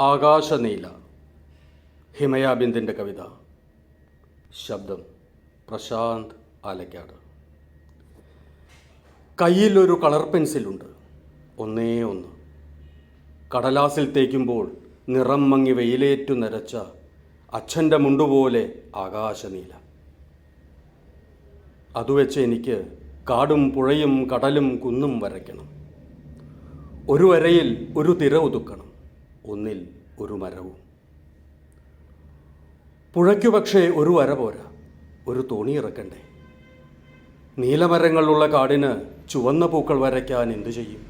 ആകാശനീല ഹിമയാബിന്ദിന്റെ കവിത ശബ്ദം പ്രശാന്ത് ആലക്കാട്. കയ്യിലൊരു കളർ പെൻസിലുണ്ട് ഒന്നേ ഒന്ന്. കടലാസിൽ തേക്കുമ്പോൾ നിറം മങ്ങി വെയിലേറ്റു നരച്ച അച്ഛന്റെ മുണ്ടുപോലെ ആകാശനീല. അതുവെച്ച് എനിക്ക് കാടും പുഴയും കടലും കുന്നും വരയ്ക്കണം. ഒരു വരയിൽ ഒരു തിര ഒതുക്കണം. ഒന്നിൽ ഒരു മരവും. പുഴയ്ക്കു പക്ഷേ ഒരു വര പോരാ ഒരു തോണി ഇറക്കണ്ടേ? നീലമരങ്ങളുള്ള കാടിന് ചുവന്ന പൂക്കൾ വരയ്ക്കാൻ എന്തു ചെയ്യും?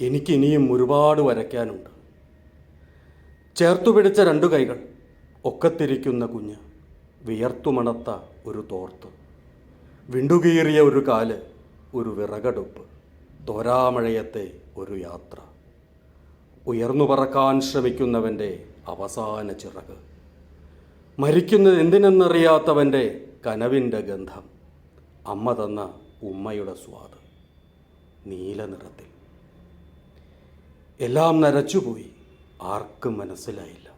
എനിക്കിനിയും ഒരുപാട് വരയ്ക്കാനുണ്ട്. ചേർത്തു പിടിച്ച രണ്ടു കൈകൾ ഒക്കത്തിരിക്കുന്ന കുഞ്ഞ് വിയർത്തുമണത്ത ഒരു തോർത്ത് വിണ്ടുകീറിയ ഒരു കാൽ ഒരു വിറകടുപ്പ് തോരാമഴയത്തെ ഒരു യാത്ര. ഉയർന്നു പറക്കാൻ ശ്രമിക്കുന്നവന്റെ അവസാന ചിറക്. മരിക്കുന്നത് എന്തിനെന്നറിയാത്തവന്റെ കനവിന്റെ ഗന്ധം. അമ്മ തന്ന ഉമ്മയുടെ സ്വാദ്. നീല നിറത്തിൽ. എല്ലാം നരച്ചുപോയി. ആർക്കും മനസ്സിലായില്ല.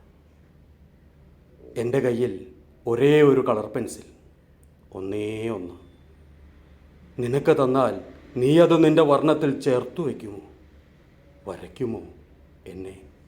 എന്റെ കയ്യിൽ ഒരേ ഒരു കളർ പെൻസിൽ. ഒന്നേ ഒന്ന്. നിനക്ക് തന്നാൽ നീ അത് നിന്റെ വർണത്തിൽ ചേർത്തു വയ്ക്കുമോ? വരയ്ക്കുമോ? in name.